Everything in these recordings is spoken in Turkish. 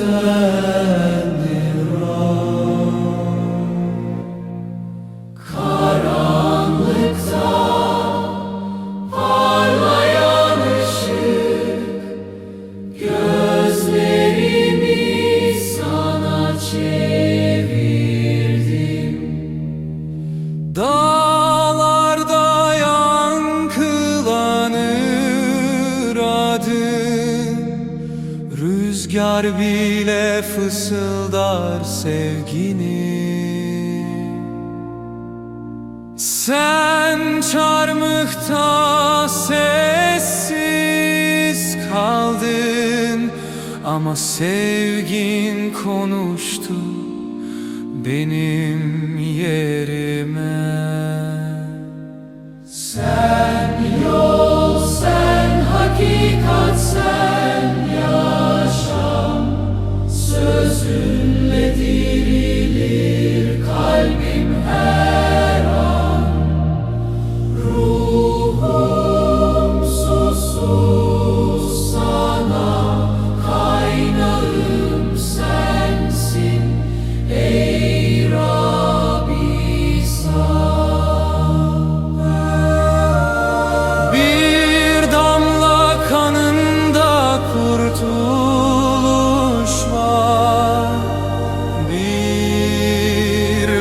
Hussein. Bile fısıldar sevgini. Sen çarmıhta sessiz kaldın Ama sevgin konuştu benim yerime you.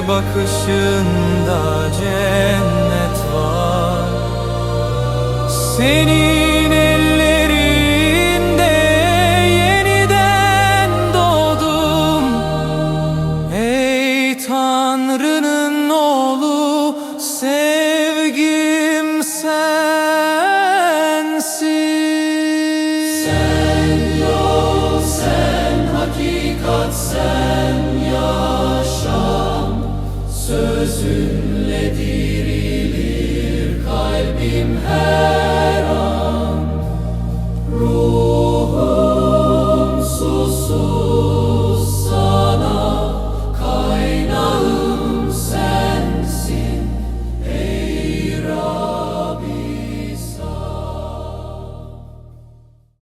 Bakışında cennet var. Senin ellerinde yeniden doğdum. Ey Tanrı'nın oğlu sevgim sensin. Yol sen hakikat sen